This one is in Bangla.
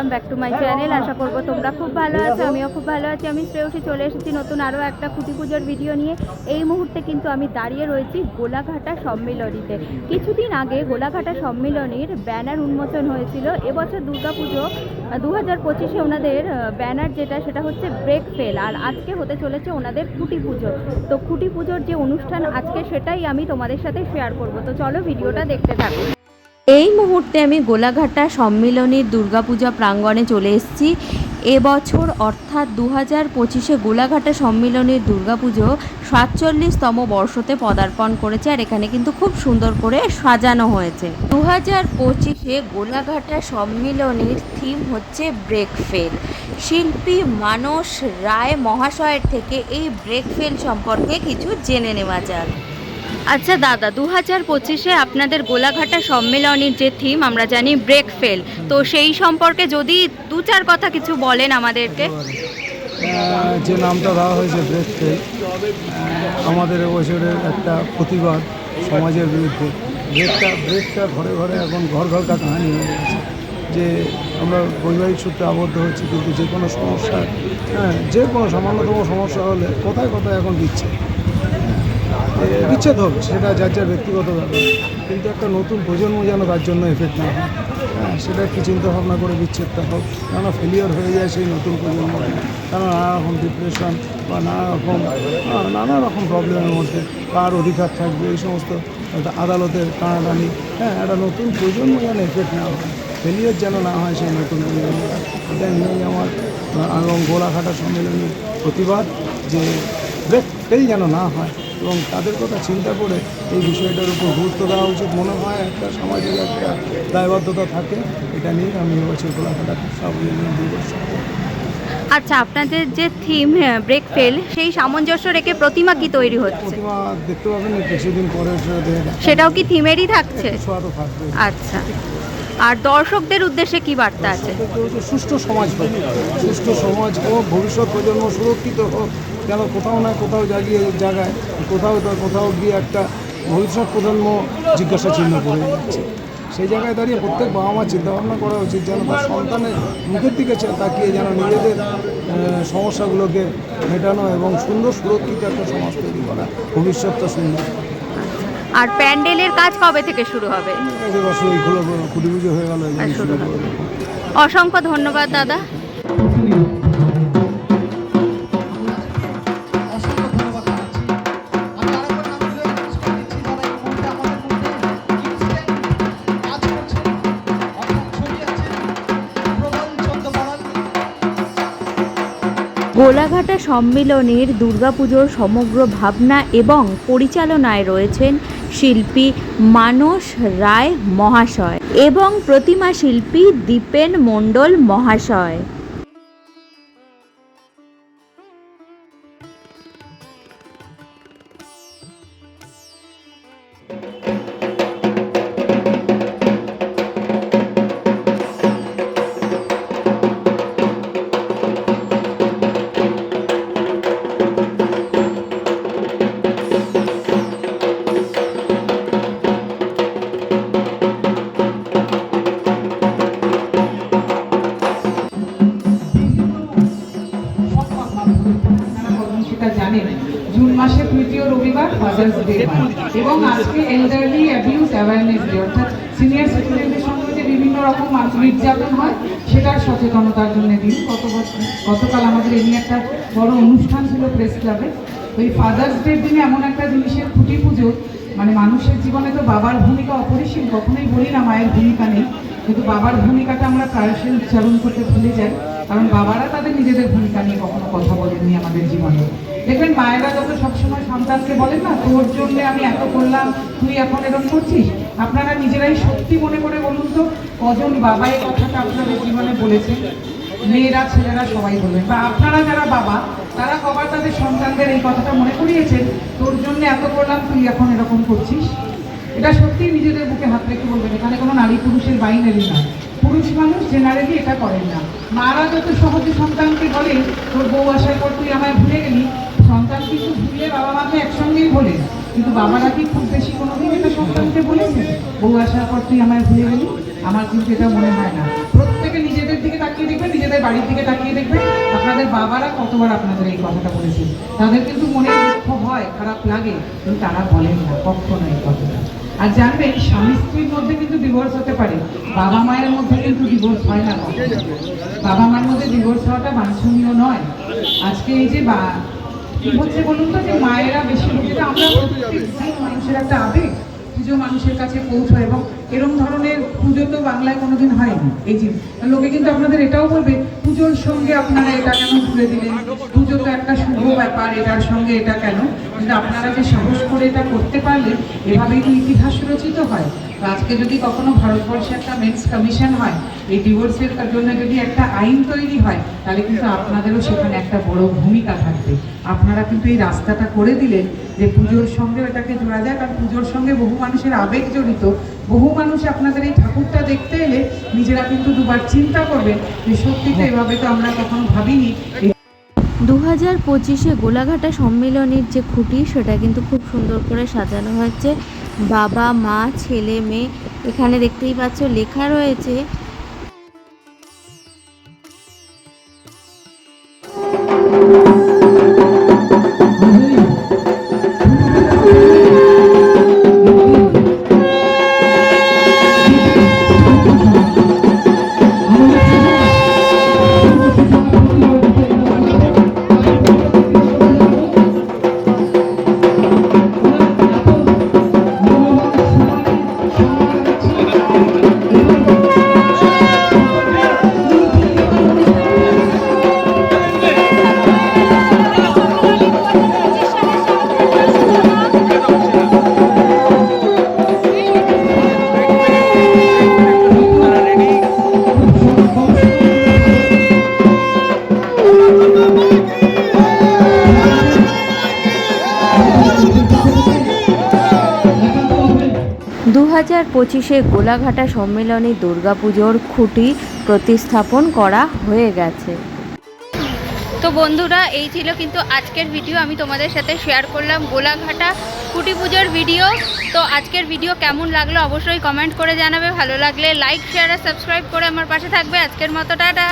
Welcome back to my channel আশা করব তোমরা খুব ভালো আছো আমিও খুব ভালো আছি। আমি শ্রেয়সী চলে এসেছি নতুন আরও একটা খুঁটি পুজোর ভিডিও নিয়ে। এই মুহূর্তে কিন্তু আমি দাঁড়িয়ে রয়েছি গোলাঘাটা সম্মিলনীতে। কিছুদিন আগে গোলাঘাটা সম্মিলনীর ব্যানার উন্মোচন হয়েছিল। এবছর দুর্গাপুজো দু হাজার পঁচিশে ওনাদের ব্যানার যেটা সেটা হচ্ছে ব্রেক ফেল আর আজকে হতে চলেছে ওনাদের খুঁটি পুজো। তো খুঁটি পুজোর যে অনুষ্ঠান আজকে সেটাই আমি তোমাদের সাথে শেয়ার করব। তো চলো ভিডিওটা দেখতে থাকো। এই মুহূর্তে আমি গোলাঘাটা সম্মিলনীর দুর্গাপূজা প্রাঙ্গণে চলে এসেছি। এবছর অর্থাৎ দু হাজার পঁচিশে গোলাঘাটা সম্মিলনীর দুর্গাপুজো সাতচল্লিশতম বর্ষতে পদার্পণ করেছে আর এখানে কিন্তু খুব সুন্দর করে সাজানো হয়েছে। দু হাজার পঁচিশে গোলাঘাটা সম্মিলনীর থিম হচ্ছে ব্রেকফেল শিল্পী মানস রায় মহাশয়ের থেকে এই ব্রেকফেল সম্পর্কে কিছু জেনে নেওয়া যাক। আচ্ছা দাদা দু হাজার পঁচিশে আপনাদের গোলাঘাটা সম্মেলনের যে থিম আমরা জানি ব্রেক ফেল তো সেই সম্পর্কে যদি দু চার কথা কিছু বলেন আমাদেরকে। যে নামটা দেওয়া হয়েছে ব্রেক ফেল আমাদের এবছরের একটা প্রতিবাদ সমাজের বিরুদ্ধে। ব্রেকটা ব্রেকটা ঘরে ঘরে এখন ঘর ঘর কাহানি হয়ে গেছে। যে আমরা বৈবাহিক সূত্রে আবদ্ধ হচ্ছি কিন্তু যে কোনো সমস্যা হ্যাঁ যে কোনো সামান্যতম সমস্যা হলে কোথায় কোথায় এখন দিচ্ছে? বিচ্ছেদ হোক সেটা যার যার ব্যক্তিগত ব্যাপার। কিন্তু একটা নতুন প্রজন্ম যেন তার জন্য এফেক্ট না হয়। হ্যাঁ। সেটা একটু চিন্তা ভাবনা করে বিচ্ছেদটা হোক। কেননা ফেলিওর হয়ে যায় সেই নতুন প্রজন্ম কেন নানা রকম ডিপ্রেশন বা নানা রকম নানা রকম প্রবলেমের মধ্যে কার অধিকার থাকবে এই সমস্ত একটা আদালতের টানাটানি। হ্যাঁ একটা নতুন প্রজন্ম যেন এফেক্ট না হয়। ফেলিওর যেন না হয় সেই নতুন প্রজন্মটা। এটা নিয়েই আমার এবং গোলাঘাটা সম্মেলনের প্রতিবাদ যে ব্রেক ফেল যেন না হয়। এবং তাদের কথা চিন্তা করে এই বিষয়টার উপর গুরুত্ব দেওয়া উচিত। মনে হয় একটা সামাজিক একটা দায়বদ্ধতা থাকে এটা নিয়ে আমি এবছর গোলাঘাটা দুই বছর। আচ্ছা আপনাদের যে থিম ব্রেক ফেল সেই সামঞ্জস্য রেখে প্রতিমা কি তৈরি হচ্ছে? প্রতিমা দেখতে পাবেন কিছুদিন পরে। সেটাও কি থিমেরই থাকছে? আচ্ছা। আর দর্শকদের উদ্দেশ্যে কি বার্তা আছে? সুষ্ঠু সমাজ হোক। সুষ্ঠু সমাজ হোক, ভবিষ্যৎ প্রজন্ম সুরক্ষিত হোক, কেন কোথাও না কোথাও জাগিয়ে জায়গায় কোথাও কোথাও গিয়ে একটা ভবিষ্যৎ প্রজন্ম জিজ্ঞাসা চিহ্ন পড়ে যাচ্ছে সেই জায়গায় দাঁড়িয়ে প্রত্যেক বাবা মা চিন্তাভাবনা করা উচিত যেন তার সন্তানের মুখের দিকে তাকিয়ে যেন নিজেদের সমস্যাগুলোকে মেটানো এবং সুন্দর সুরক্ষিত একটা সমাজ তৈরি করা। ভবিষ্যৎটা সুন্দর। আর প্যান্ডেলের কাজ কবে থেকে শুরু হবে। অসংখ্য ধন্যবাদ দাদা। গোলাঘাটা সম্মিলনীর দুর্গাপুজোর সমগ্র ভাবনা এবং পরিচালনায় রয়েছেন শিল্পী মানস রায় মহাশয় এবং প্রতিমা শিল্পী দীপেন মণ্ডল মহাশয়। জুন মাসের তৃতীয় রবিবার ফাদার্স ডে এবং আজকে এল্ডারলি অ্যাবিউজ অ্যাওয়ারনেস ডে অর্থাৎ সিনিয়র সিটিজেনদের সঙ্গে যে বিভিন্ন রকম নির্যাতন হয়, সেটার সচেতনতার জন্য দিন। গত গতকাল আমাদের একটা বড় অনুষ্ঠান ছিল প্রেস ক্লাবে। ওই ফাদার্স ডের দিনে এমন একটা জিনিসের খুঁটি পুজো মানে মানুষের জীবনে তো বাবার ভূমিকা অপরিসীম, কখনোই বলি না মায়ের ভূমিকা নেই। কিন্তু বাবার ভূমিকাটা আমরা প্রায়শই উচ্চারণ করতে ভুলে যাই। কারণ বাবারা তাদের নিজেদের ভূমিকা নিয়ে কখনো কথা বলেননি আমাদের জীবনে। দেখবেন, মায়েরা যত সবসময় সন্তানকে বলেন না, তোর জন্য আমি এত করলাম, তুই এখন এরকম করছিস? আপনারা নিজেরাই সত্যি মনে করে বলুন তো, কজন বাবা এই কথাটা আপনাদের জীবনে বলেছেন মেয়েরা, ছেলেরা সবাই বলবেন বা আপনারা যারা বাবা, তারা কবার তাদের সন্তানদের এই কথাটা মনে করিয়েছেন, তোর জন্য এত করলাম, তুই এখন এরকম করছিস? এটা সত্যি নিজেদের বুকে হাত রেখে বলবেন, এখানে কোনো নারী পুরুষের বাইনারি না। পুরুষ মানুষ জেনারেলি এটা করেন না। মারা যত সহজে সন্তানকে বলে, তোর বউ আসার পর তুই আমায় ভুলে গেলি। সন্তান কিন্তু ভুলে বাবা মাকে একসঙ্গেই বলে কিন্তু বাবারা কি খুব বেশি কোনোদিন এটা সন্তানকে বলেছে? বউ আসার পর তুই আমায় ভুলে গেলি? আমার কিন্তু এটা মনে হয় না। প্রত্যেকে নিজেদের দিকে তাকিয়ে দেখবেন, নিজেদের বাড়ির দিকে তাকিয়ে দেখবেন। আপনাদের বাবারা কতবার আপনাদের এই কথাটা বলেছে? তাদের কিন্তু মনে দুঃখ হয়, খারাপ লাগে, কিন্তু তারা বলেন না, কখনো এই কথাটা। আর জানবেন স্বামী স্ত্রীর মধ্যে কিন্তু ডিভোর্স হতে পারে। বাবা মায়ের মধ্যে কিন্তু ডিভোর্স হয় না। বাবা মায়ের মধ্যে ডিভোর্স হওয়াটা বাঞ্ছনীয় নয়। আজকে এই যে বা, কি হচ্ছে বলুন তো, যে মায়েরা বেশি আমরা মানুষের একটা আবেগ পুজো মানুষের কাছে পৌঁছায় এবং এরকম ধরনের পুজো তো বাংলায় কোনোদিন হয়নি। এই যে, লোকে কিন্তু আপনাদের এটাও বলবে, পুজোর সঙ্গে আপনারা এটা কেন ঘুরে দিলেন? পুজো তো একটা শুভ ব্যাপার, এটার সঙ্গে এটা কেন? কিন্তু আপনারা যে সাহস করে এটা করতে পারলেন, এভাবেই তো ইতিহাস রচিত হয়। আজকে যদি কখনো ভারতবর্ষে একটা মেন্স কমিশন হয় এই ডিভোর্সের জন্য যদি একটা আইন তৈরি হয়, তাহলে কিন্তু আপনাদেরও সেখানে একটা বড় ভূমিকা থাকবে। আপনারা কিন্তু এই রাস্তাটা করে দিলেন যে পুজোর সঙ্গে এটাকে জোড়া যায়, কারণ পুজোর সঙ্গে বহু মানুষের আবেগ জড়িত। বহু মানুষ আপনাদের এই ঠাকুরটা দেখতে এলে নিজেরা কিন্তু দুবার চিন্তা করবেন যে সত্যি তো এভাবে তো আমরা কখনো ভাবিনি। দু হাজার পঁচিশে গোলাঘাটা সম্মেলনের যে খুঁটি, সেটা কিন্তু খুব সুন্দর করে সাজানো হয়েছে। বাবা, মা, ছেলে, মেয়ে, এখানে দেখতেই পাচ্ছ লেখা রয়েছে দু হাজার পঁচিশে গোলাঘাটা সম্মেলনে দুর্গাপুজোর খুঁটি প্রতিস্থাপন করা হয়ে গেছে। তো বন্ধুরা, এই ছিল কিন্তু আজকের ভিডিও। আমি তোমাদের সাথে শেয়ার করলাম গোলাঘাটা খুঁটি পুজোর ভিডিও। তো আজকের ভিডিও কেমন লাগল অবশ্যই কমেন্ট করে জানাবে। ভালো লাগলে লাইক শেয়ার আর সাবস্ক্রাইব করে আমার পাশে থাকবে। আজকের মতো, টাটা!